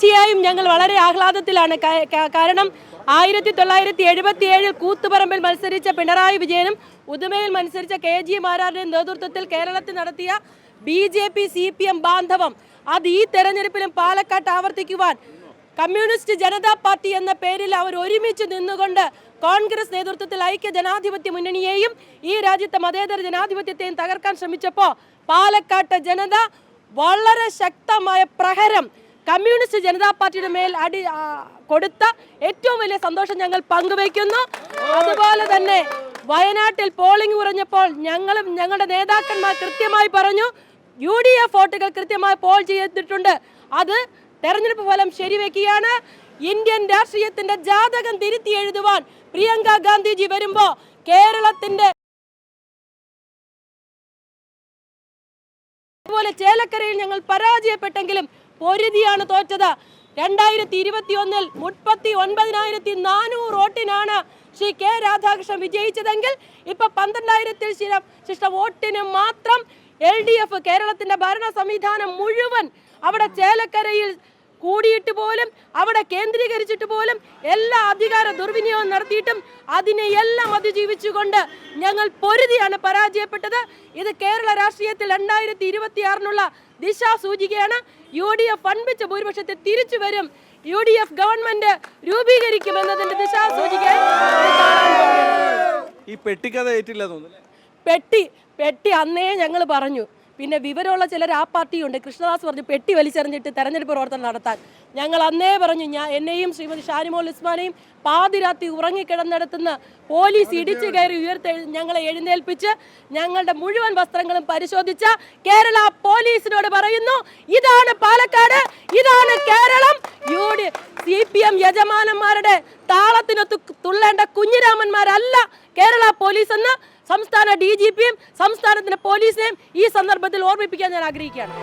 തീർച്ചയായും ഞങ്ങൾ വളരെ ആഹ്ലാദത്തിലാണ്. കാരണം ആയിരത്തി തൊള്ളായിരത്തി എഴുപത്തി ഏഴിൽ കൂത്തുപറമ്പിൽ മത്സരിച്ച പിണറായി വിജയനും ഉദുമയിൽ മത്സരിച്ച കെ ജി മാരാറിന്റെ നേതൃത്വത്തിൽ കേരളത്തിൽ നടത്തിയ B J P C P M ബാന്ധവം. അത് ഈ തെരഞ്ഞെടുപ്പിലും പാലക്കാട്ട് ആവർത്തിക്കുവാൻ കമ്മ്യൂണിസ്റ്റ് ജനതാ പാർട്ടി എന്ന പേരിൽ അവർ ഒരുമിച്ച് നിന്നുകൊണ്ട് കോൺഗ്രസ് നേതൃത്വത്തിൽ ഐക്യ ജനാധിപത്യ മുന്നണിയെയും ഈ രാജ്യത്തെ മതേതര ജനാധിപത്യത്തെയും തകർക്കാൻ ശ്രമിച്ചപ്പോൾ പാലക്കാട്ടെ ജനത വളരെ ശക്തമായ പ്രഹരം കമ്മ്യൂണിസ്റ്റ് ജനതാ പാർട്ടിയുടെ മേൽ അടി കൊടുത്ത ഏറ്റവും വലിയ സന്തോഷം ഞങ്ങൾ പങ്കുവയ്ക്കുന്നു. അതുപോലെ തന്നെ വയനാട്ടിൽ പോളിംഗ് കുറഞ്ഞപ്പോൾ ഞങ്ങളും ഞങ്ങളുടെ നേതാക്കന്മാർ കൃത്യമായി പറഞ്ഞു. യു ഡി എഫ് വോട്ടുകൾ കൃത്യമായി പോൾ ചെയ്തിട്ടുണ്ട്. അത് തെരഞ്ഞെടുപ്പ് ഫലം ശരിവെക്കുകയാണ്. ഇന്ത്യൻ രാഷ്ട്രീയത്തിന്റെ ജാതകം തിരുത്തി എഴുതുവാൻ പ്രിയങ്ക ഗാന്ധിജി വരുമ്പോ കേരളത്തിന്റെ അതുപോലെ ചേലക്കരയിൽ ഞങ്ങൾ പരാജയപ്പെട്ടെങ്കിലും പൊരുതിയാണ് തോറ്റത്. രണ്ടായിരത്തി ഇരുപത്തി ഒന്നിൽ മുപ്പത്തി ഒൻപതിനായിരത്തി നാനൂറ് വോട്ടിനാണ് ശ്രീ കെ രാധാകൃഷ്ണൻ വിജയിച്ചതെങ്കിൽ ഇപ്പൊ പന്ത്രണ്ടായിരത്തിൽ ശിഷ്ട വോട്ടിന് മാത്രം എൽ ഡി എഫ് കേരളത്തിന്റെ ഭരണ സംവിധാനം മുഴുവൻ അവിടെ ചേലക്കരയിൽ കൂടിയിട്ട് പോലും അവിടെ കേന്ദ്രീകരിച്ചിട്ട് പോലും എല്ലാ അധികാര ദുർവിനിയോഗം നടത്തിയിട്ടും അതിനെ എല്ലാം അതിജീവിച്ചുകൊണ്ട് ഞങ്ങൾ പൊരുതിയാണ് പരാജയപ്പെട്ടത്. ഇത് കേരള രാഷ്ട്രീയത്തിൽ രണ്ടായിരത്തി ഇരുപത്തി ആറിനുള്ള ദിശാസൂചികയാണ്. യു ഡി എഫ് പണ്ടിച്ച ഭൂരിപക്ഷത്തെ തിരിച്ചു വരും. യു ഡി എഫ് ഗവൺമെന്റ് രൂപീകരിക്കുമെന്നതിന്റെ ദിശാസൂചിക ഈ പെട്ടിക്കഥ ഏറ്റില്ല തോന്നുന്നു പെട്ടി പെട്ടി അന്നേ ഞങ്ങൾ പറഞ്ഞു. പിന്നെ വിവരമുള്ള ചിലർ ആ പാർട്ടിയുണ്ട്. കൃഷ്ണദാസ് പറഞ്ഞു പെട്ടി വലിച്ചെറിഞ്ഞിട്ട് തെരഞ്ഞെടുപ്പ് പ്രവർത്തനം നടത്താൻ. ഞങ്ങൾ അന്നേ പറഞ്ഞു ഞാൻ എന്നെയും ശ്രീമതി ഷാനിമോൾ ഉസ്മാനെയും പാതിരാത്രി ഉറങ്ങിക്കിടന്നിടത്തുനിന്ന് പോലീസ് ഇടിച്ചു കയറി ഉയർത്തെ ഞങ്ങളെ എഴുന്നേൽപ്പിച്ച് ഞങ്ങളുടെ മുഴുവൻ വസ്ത്രങ്ങളും പരിശോധിച്ച കേരള പോലീസിനോട് പറയുന്നു ഇതാണ് പാലക്കാട് ഇതാണ് Keralam. U D C P M യജമാനന്മാരുടെ താളത്തിനൊത്ത് തുള്ളേണ്ട കുഞ്ഞിരാമന്മാരല്ല കേരള പോലീസ് എന്ന് സംസ്ഥാന ഡി ജി പിയും സംസ്ഥാനത്തിന്റെ പോലീസിനെയും ഈ സന്ദർഭത്തിൽ ഓർമ്മിപ്പിക്കാൻ ഞാൻ ആഗ്രഹിക്കുകയാണ്.